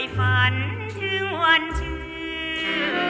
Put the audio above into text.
ฝ่ฝันถึงวันชื่น